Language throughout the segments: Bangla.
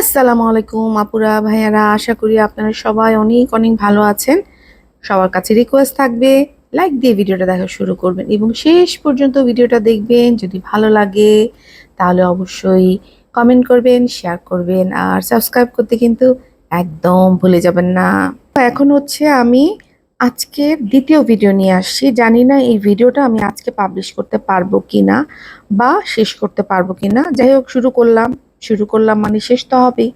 আসসালামু আলাইকুম আপুরা, ভাইয়ারা, আশা করি আপনারা সবাই অনেক অনেক ভালো আছেন। সবার কাছে রিকোয়েস্ট থাকবে লাইক দিয়ে ভিডিওটা দেখা শুরু করবেন এবং শেষ পর্যন্ত ভিডিওটা দেখবেন। যদি ভালো লাগে, তাহলে অবশ্যই কমেন্ট করবেন শেয়ার করবেন আর সাবস্ক্রাইব করতে কিন্তু একদম ভুলে যাবেন না। এখন হচ্ছে আমি আজকে দ্বিতীয় ভিডিও নিয়ে আসছি। জানি না এই ভিডিওটা আমি আজকে পাবলিশ করতে পারব কিনা বা শেষ করতে পারব কিনা। যাই হোক, শুরু করলাম। শুরু করলাম মানে শেষ তো হবেই।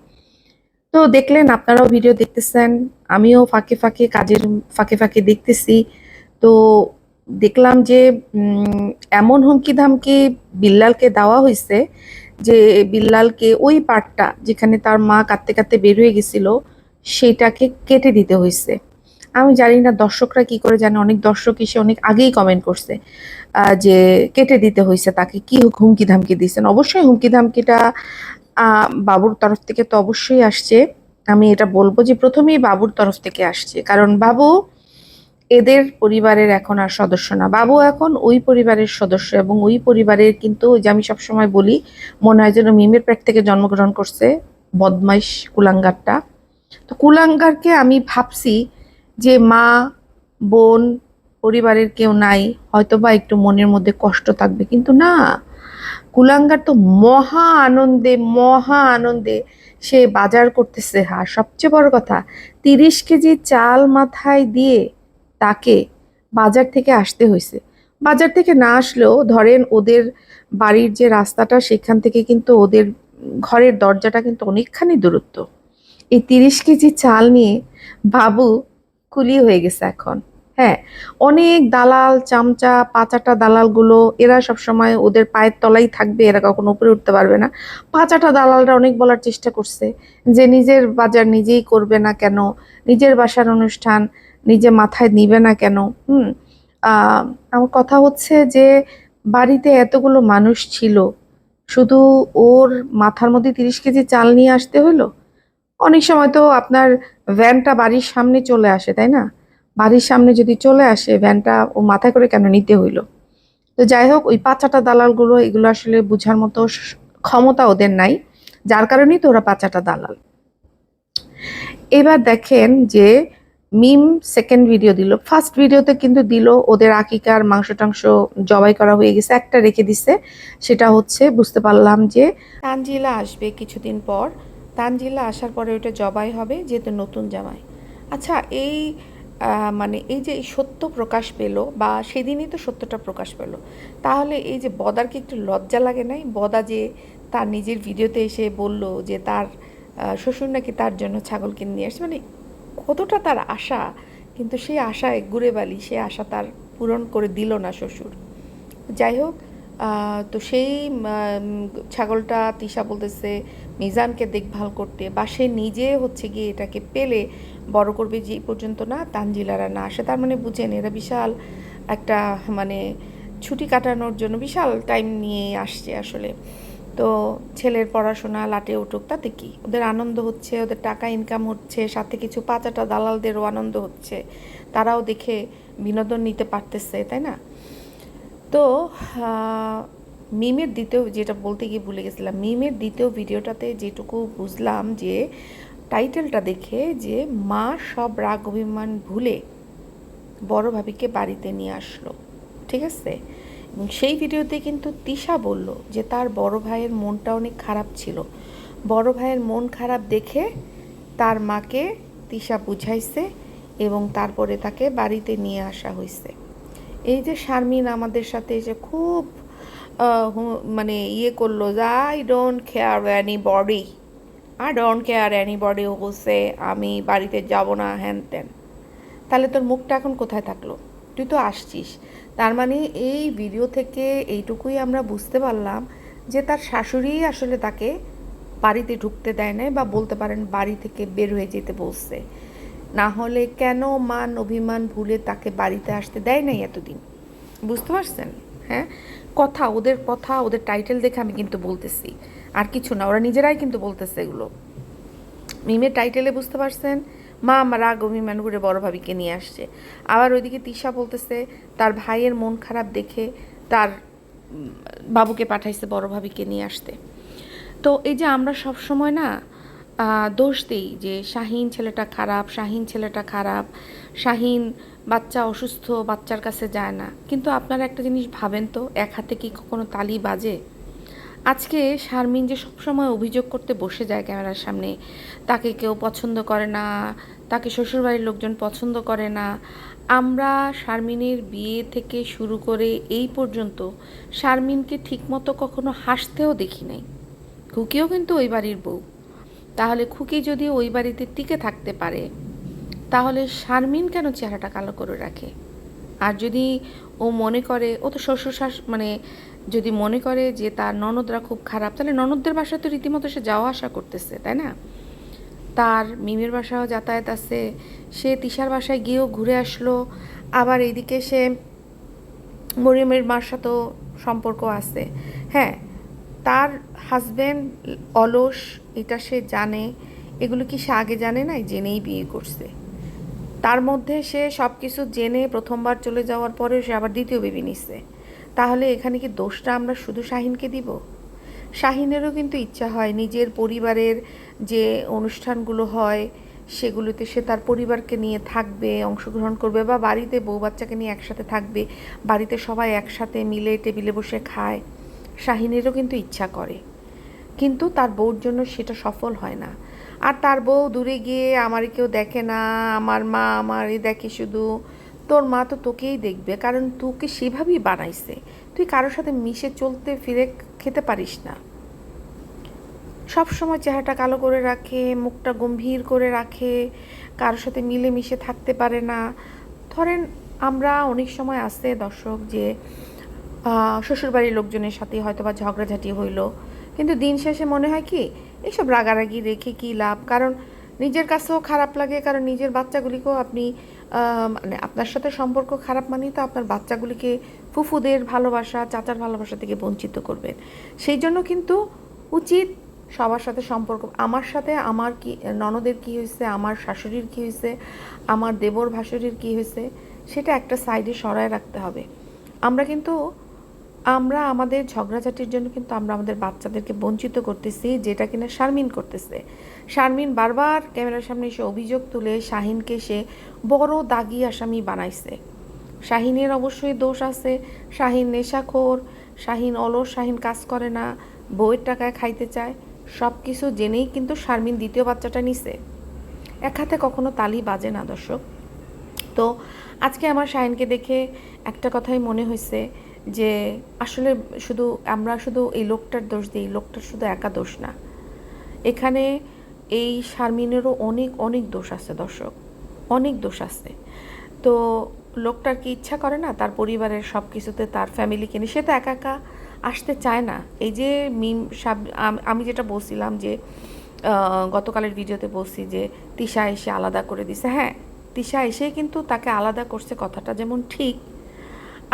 তো দেখলেন আপনারাও ভিডিও দেখতেছেন, আমিও ফাঁকে ফাঁকে কাজের ফাঁকে ফাঁকে দেখতেছি। তো দেখলাম যে এমন হুমকি ধামকি বিল্লালকে দেওয়া হয়েছে যে, বিল্লালকে ওই পার্টটা যেখানে তার মা কাঁদতে কাঁদতে বের হয়ে গেছিল, সেটাকে কেটে দিতে হয়েছে। আমি জানি না দর্শকরা কি করে জানে, অনেক দর্শক এসে অনেক আগেই কমেন্ট করছে যে কেটে দিতে হয়েছে, তাকে কি হুমকি ধামকি দিয়েছেন? অবশ্যই হুমকি ধামকিটা বাবুর তরফ থেকে তো অবশ্যই আসছে। আমি এটা বলব যে প্রথমেই বাবুর তরফ থেকে আসছে। কারণ বাবু এদের পরিবারের এখন আর সদস্য না। বাবু এখন ওই পরিবারের সদস্য এবং ওই পরিবারের কিন্তু যে আমি সবসময় বলি, মনে হয় যেন মিমের পেট থেকে জন্মগ্রহণ করছে বদমাইশ কুলাঙ্গারটা। তো কুলাঙ্গারকে আমি ভাবছি যে মা, বোন, পরিবারের কেউ নাই হয়তো বা একটু মনের মধ্যে কষ্ট থাকবে। কিন্তু না কুলাঙ্গার তো মহা আনন্দে মহা আনন্দে সে বাজার করতেছে হ্যাঁ সবচেয়ে বড় কথা, তিরিশ কেজি চাল মাথায় দিয়ে তাকে বাজার থেকে আসতে হয়েছে বাজার থেকে না আসলেও ধরেন ওদের বাড়ির যে রাস্তাটা, সেখান থেকে কিন্তু ওদের ঘরের দরজাটা কিন্তু অনেকখানি দূরত্ব। এই তিরিশ কেজি চাল নিয়ে বাবু কুলি হয়ে গেছে এখন। হ্যাঁ অনেক দালাল, চামচা, পাঁচাটা দালালগুলো, এরা সব সময় ওদের পায়ের তলাই থাকবে, এরা কখনো উপরে উঠতে পারবে না। পাঁচাটা দালালরা অনেক বলার চেষ্টা করছে যে নিজের বাজার নিজেই করবে না কেন? নিজের বাসার অনুষ্ঠান নিজে মাথায় নিবে না কেন? হুম আমার কথা হচ্ছে যে বাড়িতে এতগুলো মানুষ ছিল, শুধু ওর মাথার মধ্যে তিরিশ কেজি চাল নিয়ে আসতে হলো অনেক সময় তো আপনার ভ্যানটা বাড়ির সামনে চলে আসে, তাই না? বাড়ির সামনে যদি চলে আসে, ভ্যানটা ও মাথায় করে কেন নিতে হইল? তো যাই হোক, ওই পাঁচাটা দালালগুলো, এগুলো আসলে বোঝার মতো ক্ষমতা ওদের নাই। যার কারণেই তো ওরা পাচাটা দালাল। এবার দেখেন যে মিম সেকেন্ড ভিডিও দিল। ফার্স্ট ভিডিওতে কিন্তু দিল, ওদের আকিকার মাংস টাংস জবাই করা হয়ে গেছে, একটা রেখে দিছে। সেটা হচ্ছে, বুঝতে পারলাম যে তানজিলা আসবে কিছুদিন পর। তানজিলা আসার পরে ওটা জবাই হবে, যেহেতু নতুন জামাই। আচ্ছা এই মানে এই যে সত্য প্রকাশ পেল বা সেদিনই তো সত্যটা প্রকাশ পেল, তাহলে এই যে বদার কি একটু লজ্জা লাগে নাই? বদা যে তার নিজের ভিডিওতে এসে বলল যে তার শ্বশুর নাকি তার জন্য ছাগল কিনে নিয়ে আসছে মানে কতটা তার আশা, কিন্তু সেই আশায় ঘুরে বালি, সে আশা তার পূরণ করে দিল না শ্বশুর। যাই হোক তো সেই ছাগলটা তিশা বলতেছে, মিজানকে দেখভাল করতে, বা সে নিজে হচ্ছে গিয়ে এটাকে পেলে বড় করবে যে পর্যন্ত না, তানজিলারা না আসে। তার মানে বুঝেন, এরা বিশাল একটা মানে ছুটি কাটানোর জন্য বিশাল টাইম নিয়ে আসছে আসলে। তো ছেলের পড়াশোনা লাটে উঠুক, তাতে কি? ওদের আনন্দ হচ্ছে, ওদের টাকা ইনকাম হচ্ছে, সাথে কিছু পাঁচাটা দালালদেরও আনন্দ হচ্ছে। তারাও দেখে বিনোদন নিতে পারতেছে, তাই না? তো মিমের দ্বিতীয়, যেটা বলতে গিয়ে ভুলে গেছিলাম, মিমের দ্বিতীয় ভিডিওটাতে যেটুকু বুঝলাম যে টাইটেলটা দেখে যে মা সব রাগ অভিমান ভুলে বড় ভাবিকে বাড়িতে নিয়ে আসলো, ঠিক আছে? সেই ভিডিওতে কিন্তু তিশা বলল যে তার বড় ভাইয়ের মনটা অনেক খারাপ ছিল। বড় ভাইয়ের মন খারাপ দেখে তার মাকে তিশা বুঝাইছে এবং তারপরে তাকে বাড়িতে নিয়ে আসা হয়েছে এই যে শারমিন আমাদের সাথে যে খুব মানে ইয়ে করল যে I don't care anybody I don't care anybody বলছে আমি বাড়িতে যাব না, হ্যান ত্যান। তাহলে তোর মুখটা এখন কোথায় থাকল? তুই তো আসছিস। তার মানে এই ভিডিও থেকে এইটুকুই আমরা বুঝতে পারলাম যে তার শাশুড়ি আসলে তাকে বাড়িতে ঢুকতে দেয় নাই বা বলতে পারেন বাড়ি থেকে বের হয়ে যেতে বলছে। না হলে কেন মান অভিমান ভুলে তাকে বাড়িতে আসতে দেয় নাই এতদিন? বুঝতে পারছেন? হ্যাঁ? কথা, ওদের কথা, ওদের টাইটেল দেখে আমি কিন্তু বলতেছি। আর কিছু না, ওরা নিজেরাই কিন্তু বলতেছে এগুলো। মিমের টাইটেলে বুঝতে পারছেন, মা আমার রাগ অভিমান করে বড় ভাবিকে নিয়ে আসছে। আবার ওইদিকে তিশা বলতেছে, তার ভাইয়ের মন খারাপ দেখে তার বাবুকে পাঠাইছে বড় ভাবিকে নিয়ে আসতে। তো এই যে আমরা সব সময় না দোষ দিই যে শাহিন ছেলেটা খারাপ, শাহিন ছেলেটা খারাপ, শাহিন বাচ্চা অসুস্থ, বাচ্চার কাছে যায় না। কিন্তু আপনারা একটা জিনিস ভাবেন তো, এক হাতে কি কখনো তালি বাজে? আজকে শারমিন যে সবসময় অভিযোগ করতে বসে যায় ক্যামেরার সামনে, তাকে কেউ পছন্দ করে না, তাকে শ্বশুরবাড়ির লোকজন পছন্দ করে না, আমরা শারমিনের বিয়ে থেকে শুরু করে এই পর্যন্ত শারমিনকে ঠিকমতো কখনো হাসতেও দেখি নাই। খুকিও কিন্তু ওই বাড়ির বউ। তাহলে খুকি যদি ওই বাড়িতে টিকে থাকতে পারে, তাহলে শারমিন কেন চেহারাটা কালো করে রাখে? আর যদি ও মনে করে, ও তো শ্বশুর শাশ মানে যদি মনে করে যে তার ননদরা খুব খারাপ, তাহলে ননদদের বাসায় তো রীতিমতো সে যাওয়া আসা করতেছে, তাই না? তার মিমের বাসাও যাতায়াত আছে, সে তিশার বাসায় গিয়েও ঘুরে আসলো, আবার এইদিকে সে মরিয়মের মার সাথেও সম্পর্ক আছে। হ্যাঁ তার হাজব্যান্ড অলস, এটা সে জানে, এগুলো কি সে আগে জানে নাই জেনেই বিয়ে করছে? তার মধ্যে সে সব কিছু জেনে প্রথমবার চলে যাওয়ার পরে সে আবার দ্বিতীয় বেবি নিচ্ছে তাহলে এখানে কি দোষটা আমরা শুধু শাহিনকে দিব? শাহিনেরও কিন্তু ইচ্ছা হয় নিজের পরিবারের যে অনুষ্ঠানগুলো হয়, সেগুলোতে সে তার পরিবারকে নিয়ে থাকবে, অংশগ্রহণ করবে বা বাড়িতে বউ বাচ্চাকে নিয়ে একসাথে থাকবে, বাড়িতে সবাই একসাথে মিলে টেবিলে বসে খায়। শাহিনেরও কিন্তু ইচ্ছা করে। কিন্তু তার বউর জন্য সেটা সফল হয় না। আর তার বউ দূরে গিয়ে আমার কেউ দেখে না, আমার মা আমারই দেখে শুধু। তোর মা তো তোকেই দেখবে, কারণ তোকে সেভাবেই বানাইছে। তুই কারোর সাথে মিশে চলতে, ফিরে খেতে পারিস না। সব সময় চেহারাটা কালো করে রাখে, মুখটা গম্ভীর করে রাখে, কারোর সাথে মিলে মিশে থাকতে পারে না। ধরেন, আমরা অনেক সময় আসে দর্শক যে শ্বশুরবাড়ির লোকজনের সাথে হয়তো বা ঝগড়াঝাটি হইল। কিন্তু দিন শেষে মনে হয় কি এইসব রাগারাগি রেখে কি লাভ? কারণ নিজের কাছেও খারাপ লাগে, কারণ নিজের বাচ্চাগুলিকেও আপনি মানে আপনার সাথে সম্পর্ক খারাপ মানেই তো আপনার বাচ্চাগুলিকে ফুফুদের ভালোবাসা, চাচার ভালোবাসা থেকে বঞ্চিত করবেন। সেই জন্য কিন্তু উচিত সবার সাথে সম্পর্ক। আমার সাথে আমার কি, ননদের কি হয়েছে, আমার শাশুড়ির কি হয়েছে, আমার দেবর ভাসুরির কি হয়েছে, সেটা একটা সাইডে সরায় রাখতে হবে। আমরা কিন্তু আমরা আমাদের ঝগড়াঝাটির জন্য কিন্তু আমরা আমাদের বাচ্চাদেরকে বঞ্চিত করতেছি, যেটা কিনা শারমিন করতেছে। শারমিন বারবার ক্যামেরার সামনে এসে অভিযোগ তুলে শাহিনকে সে বড় দাগি আসামি বানাইছে। শাহিনের অবশ্যই দোষ আছে, শাহিন নেশাখোর, শাহিন অলস, শাহিন কাজ করে না, বউয়ের টাকায় খাইতে চায় সব কিছু জেনেই কিন্তু শারমিন দ্বিতীয় বাচ্চাটা নিছে। এক হাতে কখনো তালি বাজে না, দর্শক। তো আজকে আমার শাহিনকে দেখে একটা কথাই মনে হয়েছে যে আসলে শুধু আমরা শুধু এই লোকটার দোষ দিই লোকটার শুধু একা দোষ না। এখানে এই শারমিনেরও অনেক অনেক দোষ আছে দর্শক, অনেক দোষ আছে। তো লোকটার কি ইচ্ছা করে না তার পরিবারের সব কিছুতে তার ফ্যামিলিকে নিয়ে? সে তো একা একা আসতে চায় না। এই যে মিম সাব, আমি যেটা বলছিলাম যে গতকালের ভিডিওতে বলছি যে, তিশা এসে আলাদা করে দিছে। হ্যাঁ তিশা এসে কিন্তু তাকে আলাদা করছে কথাটা যেমন ঠিক।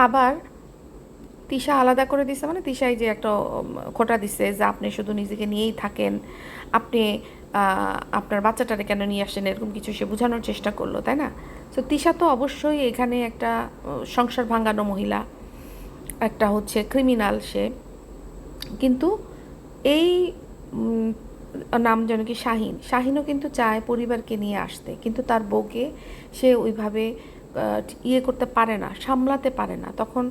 আবার তিশা আলাদা করে দিছে মানে তিশাই যে একটা খোটা দিছে যে আপনি শুধু নিজেকে নিয়েই থাকেন, আপনি আপনার বাচ্চাটারে কেন নিয়ে আসেন এরকম কিছু সে বোঝানোর চেষ্টা করল, তাই না? তো তিশা তো অবশ্যই এখানে একটা সংসার ভাঙানো মহিলা, একটা হচ্ছে ক্রিমিনাল সে। কিন্তু এই নাম যেন কি শাহিন, শাহিনও কিন্তু চায় পরিবারকে নিয়ে আসতে, কিন্তু তার বউকে সে ওইভাবে ইয়ে করতে পারে না, সামলাতে পারে না। তখন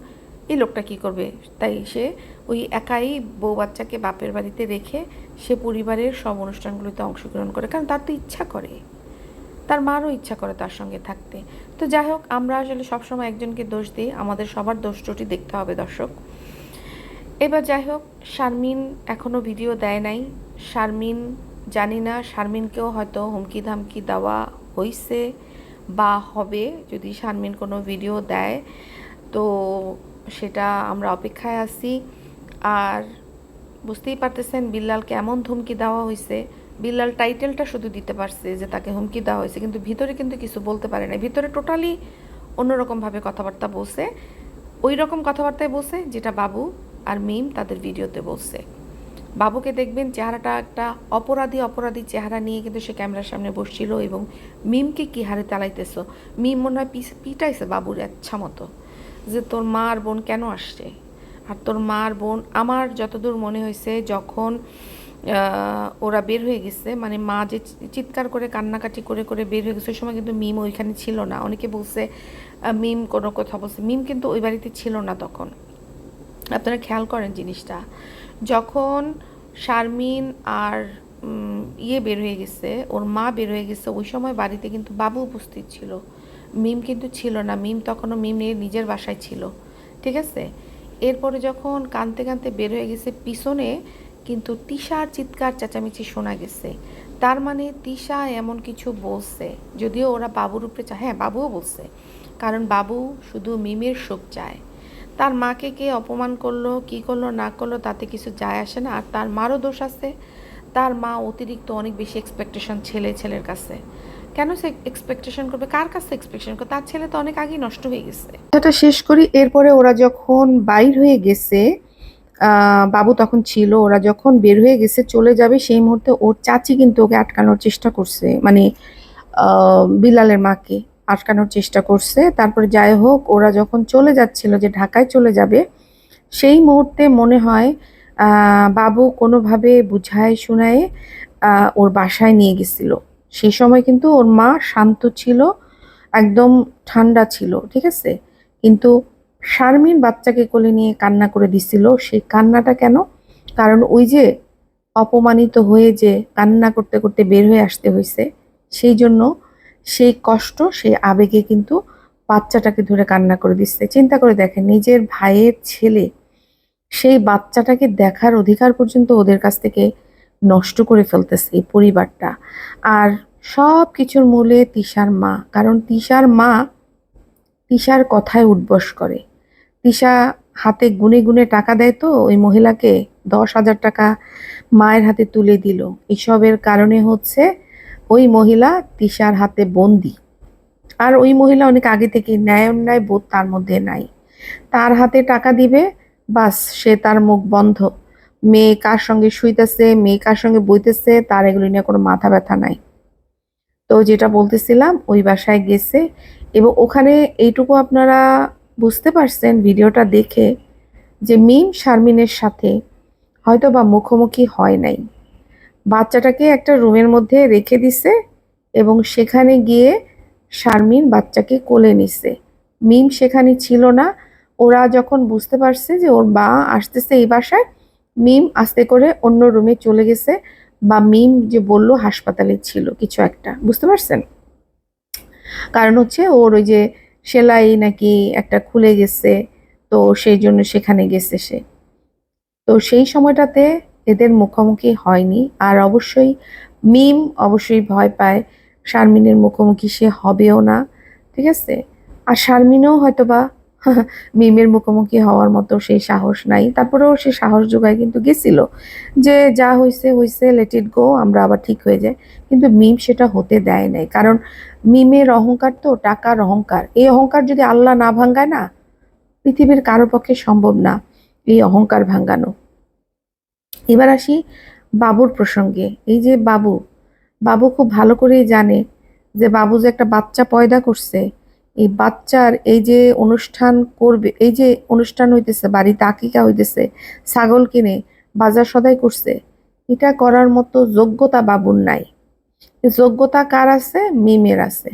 এই লোকটা কি করবে? তাই সে ওই একাই বউ বাচ্চাকে বাপের বাড়িতে রেখে সে পরিবারের সব অনুষ্ঠানগুলোতে অংশগ্রহণ করে। কারণ তার তো ইচ্ছা করে। তার মারও ইচ্ছা করে তার সঙ্গে থাকতে। তো যাই হোক, আমরা আসলে সবসময় একজনকে দোষ দিই। আমাদের সবার দোষ ত্রুটি দেখতে হবে দর্শক। এবার যাই হোক, শারমিন এখনও ভিডিও দেয় নাই। শারমিন জানি না, শারমিনকেও হয়তো হুমকি ধামকি দেওয়া হইছে বা হবে যদি শারমিন কোনো ভিডিও দেয়। তো সেটা আমরা অপেক্ষায় আছি। আর বুঝতেই পারতেছেন, বিল্লালকে এমন ধমকি দেওয়া হয়েছে বিল্লাল টাইটেলটা শুধু দিতে পারছে যে তাকে হুমকি দেওয়া হয়েছে কিন্তু ভিতরে কিন্তু কিছু বলতে পারে না ভিতরে টোটালি অন্যরকমভাবে কথাবার্তা বলছে। ওই রকম কথাবার্তায় বলছে যেটা বাবু আর মিম তাদের ভিডিওতে বলছে। বাবুকে দেখবেন চেহারাটা একটা অপরাধী অপরাধী চেহারা নিয়ে কিন্তু সে ক্যামেরার সামনে বসছিল এবং মিমকে কি হারে চালাইতেছো? মিম মনে হয় পিটাইছে বাবুর ইচ্ছা মতো। যে তোর মা আর বোন কেন আসছে? আর তোর মা আর বোন, আমার যতদূর মনে হয়েছে যখন ওরা বের হয়ে গেছে মানে মা যে চিৎকার করে, কান্নাকাটি করে করে বের হয়ে গেছে, ওই সময় কিন্তু মিম ওইখানে ছিল না। অনেকে বলছে মিম কোনো কথা বলছে। মিম কিন্তু ওই বাড়িতে ছিল না তখন। আপনারা খেয়াল করেন জিনিসটা। যখন শারমিন আর ইয়ে বের হয়ে গেছে, ওর মা বের হয়ে গেছে, ওই সময় বাড়িতে কিন্তু বাবু উপস্থিত ছিল। মিম কিন্তু ছিল না। মিম তখনও মিম নিয়ে নিজের বাসায় ছিল। ঠিক আছে? এরপরে যখন কানতে কানতে বের হয়ে গেছে, পিছনে কিন্তু তিশার চিৎকার চেঁচামেচি শোনা গেছে। তার মানে তিশা এমন কিছু বলছে, যদিও ওরা বাবুর উপরে চায় হ্যাঁ বাবুও বলছে। কারণ বাবু শুধু মিমের শোক চায়। তার মাকে কে অপমান করল, কি করল, না করল, তাতে কিছু যায় আসে না। আর তার মারও দোষ আছে। তার মা অতিরিক্ত অনেক বেশি এক্সপেকটেশন ছেলে ছেলের কাছে। কেন সে এক্সপেকটেশন করবে? কার কাছে এক্সপেকটেশন করবে? তার ছেলে তো অনেক আগেই নষ্ট হয়ে গেছে। কথাটা শেষ করি, এরপরে ওরা যখন বাইর হয়ে গেছে বাবু তখন ছিল, ওরা যখন বের হয়ে গেছে, চলে যাবে, সেই মুহূর্তে ওর চাচি কিন্তু ওকে আটকানোর চেষ্টা করছে মানে বিলালের মাকে আটকানোর চেষ্টা করছে। তারপরে যাই হোক, ওরা যখন চলে যাচ্ছিল যে ঢাকায় চলে যাবে, সেই মুহূর্তে মনে হয় বাবু কোনোভাবে বুঝায়, শুনায় ওর বাসায় নিয়ে গেছিল। সেই সময় কিন্তু ওর মা শান্ত ছিল, একদম ঠান্ডা ছিল, ঠিক আছে? কিন্তু শারমিন বাচ্চাকে কোলে নিয়ে কান্না করে দিছিল, সেই কান্নাটা কেন? কারণ ওই যে অপমানিত হয়ে যে কান্না করতে করতে বের হয়ে আসতে হয়েছে, সেই জন্য সেই কষ্ট, সেই আবেগে কিন্তু বাচ্চাটাকে ধরে কান্না করে দিচ্ছে। চিন্তা করে দেখেন, নিজের ভাইয়ের ছেলে, সেই বাচ্চাটাকে দেখার অধিকার পর্যন্ত ওদের কাছ থেকে নষ্ট করে ফেলতেছে এই পরিবারটা। আর সব কিছুর মূলে তিশার মা, কারণ তিশার মা তিশার কথায় উঠবস করে। তিশা হাতে গুনে গুনে টাকা দেয় তো, ওই মহিলাকে দশ হাজার টাকা মায়ের হাতে তুলে দিল। এসবের কারণে হচ্ছে ওই মহিলা তিশার হাতে বন্দি। আর ওই মহিলা অনেক আগে থেকে ন্যায় অন্যায় বোধ তার মধ্যে নাই। তার হাতে টাকা দিবে, বাস সে তার মুখ বন্ধ মেয়ে কার সঙ্গে শুইতেছে, মেয়ে কার সঙ্গে বইতেছে, তার এগুলি নিয়ে কোনো মাথা ব্যথা নাই। তো যেটা বলতেছিলাম, ওই বাসায় গেছে এবং ওখানে এইটুকু আপনারা বুঝতে পারছেন ভিডিওটা দেখে যে মিম শারমিনের সাথে হয়তো বা মুখোমুখি হয় নাই। বাচ্চাটাকে একটা রুমের মধ্যে রেখে দিছে এবং সেখানে গিয়ে শারমিন বাচ্চাকে কোলে নিছে। মিম সেখানে ছিল না। ওরা যখন বুঝতে পারছে যে ওর মা আসতেছে এই বাসায় মিম আস্তে করে অন্য রুমে চলে গেছে বা মিম যে বলল হাসপাতালে ছিল কিছু একটা, বুঝতে পারছেন? কারণ হচ্ছে ওর ওই যে সেলাই নাকি একটা খুলে গেছে, তো সেই জন্য সেখানে গেছে সে। তো সেই সময়টাতে এদের মুখোমুখি হয়নি আর অবশ্যই মিম অবশ্যই ভয় পায় শারমিনের মুখোমুখি সে হবেও না, ঠিক আছে? আর শারমিনও হয়তোবা মিমের মুখোমুখি হওয়ার মতো সেই সাহস নাই। তারপরেও সে সাহস যোগায় কিন্তু গেছিল যে যা হয়েছে হয়েছে লেট ইট গো আমরা আবার ঠিক হয়ে যায় কিন্তু মিম সেটা হতে দেয় নাই। কারণ মিমের অহংকার তো টাকার অহংকার। এই অহংকার যদি আল্লাহ না ভাঙ্গায় না, পৃথিবীর কারও পক্ষে সম্ভব না এই অহংকার ভাঙ্গানো। এবার আসি বাবুর প্রসঙ্গে। এই যে বাবু বাবু খুব ভালো করেই জানে যে বাবু যে একটা বাচ্চা পয়দা করছে এই বাচ্চার এই যে অনুষ্ঠান করবে, এই যে অনুষ্ঠান হইতেছে, বাড়িতে আকিকা হইতেছে, ছাগল কিনে বাজার সদাই করছে, এটা করার মতো যোগ্যতা বাবুর নাই। যোগ্যতা কার আছে? মিমের আছে।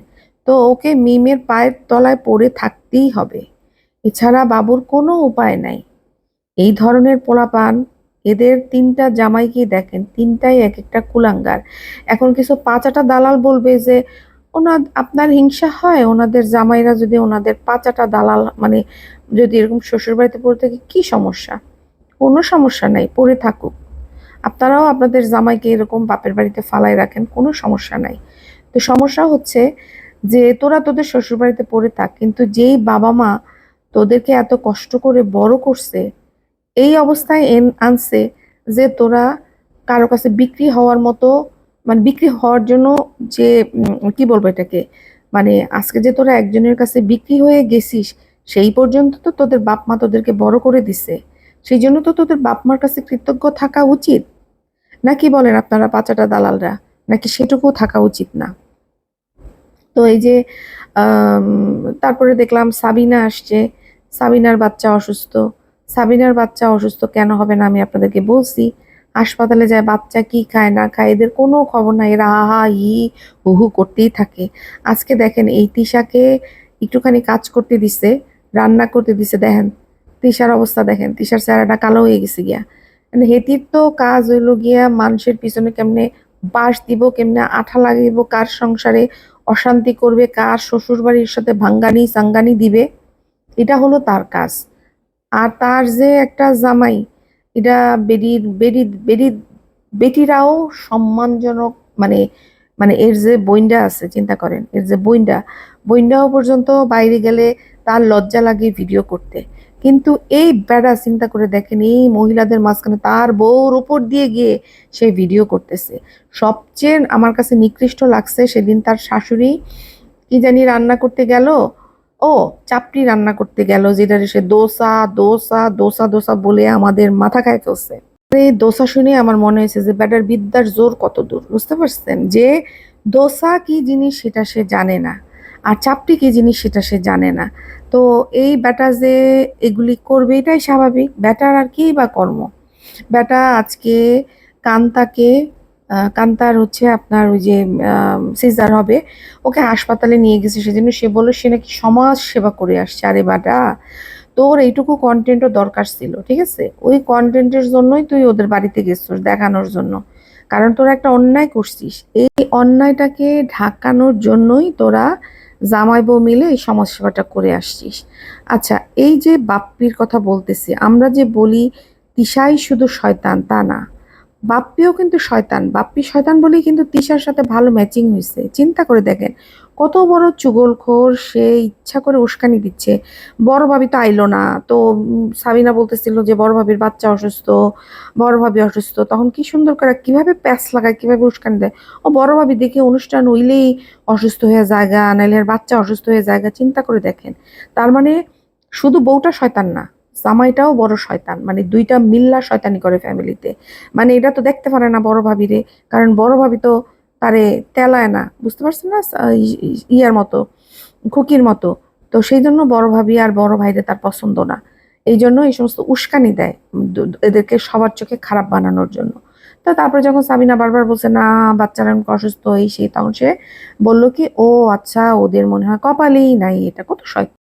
তো ওকে মিমের পায়ের তলায় পড়ে থাকতেই হবে। এছাড়া বাবুর কোনো উপায় নাই। এই ধরনের পোলাপান, এদের তিনটা জামাইকে দেখেন, তিনটাই এক একটা কুলাঙ্গার। এখন কিছু পাঁচাটা দালাল বলবে যে ওনা আপনার হিংসা হয়? ওনাদের জামাইরা যদি ওনাদের পাঁচাটা দালাল মানে যদি এরকম শ্বশুর বাড়িতে পড়ে থাকে, কি সমস্যা? কোনো সমস্যা নাই, পড়ে থাকুক। আপনারাও আপনাদের জামাইকে এরকম বাপের বাড়িতে ফালাই রাখেন, কোনো সমস্যা নাই। তো সমস্যা হচ্ছে যে, তোরা তোদের শ্বশুর বাড়িতে পড়ে থাক, কিন্তু যেই বাবা মা তোদেরকে এত কষ্ট করে বড় করছে, এই অবস্থায় এন, আনছে যে, তোরা কারও কাছে বিক্রি হওয়ার মতো মানে বিক্রি হওয়ার জন্য যে কি বলব এটাকে? মানে আজকে যে তোরা একজনের কাছে বিক্রি হয়ে গেছিস, সেই পর্যন্ত তো তোদের বাপ মা তোদেরকে বড় করে দিছে। সেই জন্য তো তোদের বাপ মার কাছে কৃতজ্ঞ থাকা উচিত। নাকি বলেন আপনারা পাচাটা দালালরা? নাকি সেটুকু থাকা উচিত না? তো এই যে তারপরে দেখলাম সাবিনা আসছে। সাবিনার বাচ্চা অসুস্থ। সাবিনার বাচ্চা অসুস্থ কেন হবে না আমি আপনাদেরকে বলছি। হাসপাতালে যায়, বাচ্চা কি খায়, না খায়, এদের কোনো খবর নাই। এরা আহা ই হুহু করতেই থাকে। আজকে দেখেন এই তিশাকে একটুখানি কাজ করতে দিছে, রান্না করতে দিছে। দেখেন, তিশার অবস্থা দেখেন, তিশার চেহারাটা কালো হয়ে গেছে গিয়া। মানে হেতির তো কাজ হইল গিয়া মানুষের পিছনে কেমনে বাঁশ দিব, কেমনে আঠা লাগিব, কার সংসারে অশান্তি করবে, কার শ্বশুর বাড়ির সাথে ভাঙ্গানি সাঙ্গানি দিবে। এটা হলো তার কাজ। আর তার যে একটা জামাই এটা বেডির বেডি বেডি বেটিরাও সম্মানজনক মানে মানে এর যে বইন্ডা আছে, চিন্তা করেন, এর যে বইন্ডা, বইন্ডাও পর্যন্ত বাইরে গেলে তার লজ্জা লাগে ভিডিও করতে। কিন্তু এই বেড়া চিন্তা করে দেখেন, এই মহিলাদের মাঝখানে তার বউর উপর দিয়ে গিয়ে সে ভিডিও করতেছে। সবচেয়ে আমার কাছে নিকৃষ্ট লাগছে সেদিন তার শাশুড়ি, কি জানি রান্না করতে গেল ও, চাপড়ি রান্না করতে গেল, যেটা সে দোসা দোসা দোসা দোসা বলে আমাদের মাথা খায় ফেলছে। এই দোসা শুনে আমার মনে হয়েছে যে ব্যাটার বিদ্যার জোর কত দূর, বুঝতে পারছেন? যে দোসা কি জিনিস সেটা সে জানে না, আর চাপটি কি জিনিস সেটা সে জানে না। তো এই ব্যাটা যে এগুলি করবে, এটাই স্বাভাবিক, ব্যাটার আর কি বা কর্ম? ব্যাটা আজকে কান্তাকে কান্তার হচ্ছে আপনার ওই যে সিজার হবে। ওকে হাসপাতালে নিয়ে গেছে, সেজন্য সে বলল, সে নাকি সমাজ সেবা করে আসছে। আরে বাটা তোর এইটুকু কন্টেন্টও দরকার ছিল, ঠিক আছে? ওই কন্টেন্টের জন্যই তুই ওদের বাড়িতে গেছিস, দেখানোর জন্য। কারণ তোরা একটা অন্যায় করছিস। এই অন্যায়টাকে ঢাকানোর জন্যই তোরা জামাই বউ মিলে এই সমাজ সেবাটা করে আসছিস। আচ্ছা এই যে বাপ্পির কথা বলতেছি, আমরা যে বলি, তিশাই শুধু শয়তান, তা না। বাপ্পিও কিন্তু শয়তান। বাপ্পি শয়তান বলেই কিন্তু তিশার সাথে ভালো ম্যাচিং হয়েছে। চিন্তা করে দেখেন, কত বড় চুগলখোর সে ইচ্ছা করে উস্কানি দিচ্ছে। বড় ভাবি তো আইলো না। তো সাবিনা বলতেছিল যে বড় ভাবির বাচ্চা অসুস্থ, বড় ভাবি অসুস্থ। তখন কি সুন্দর করে কীভাবে প্যাচ লাগায়, কীভাবে উস্কানি দেয়। ও বড় ভাবি দেখে অনুষ্ঠান হইলেই অসুস্থ হয়ে জায়গা নাইলে বাচ্চা অসুস্থ হয়ে জায়গা চিন্তা করে দেখেন। তার মানে শুধু বউটা শয়তান না জামাইটাও বড় শয়তান। মানে দুইটা মিল্লা শয়তানি করে ফ্যামিলিতে। মানে এটা তো দেখতে পারে না বড় ভাবিরে। কারণ বড় ভাবি তো তারে তেলায় না। বুঝতে পারছেন না? ইয়ার মতো, খুকির মতো। তো সেই জন্য বড় ভাবি আর বড় ভাইরে তার পছন্দ না। এই জন্য এই সমস্ত উস্কানি দেয় এদেরকে সবার চোখে খারাপ বানানোর জন্য। তো তারপরে যখন সাবিনা বারবার বলছে, না, বাচ্চারা অনেক অসুস্থ, এই সেই তখন সে বলল কি, ও আচ্ছা ওদের মনে হয় কপালেই নাই, এটা কত শয়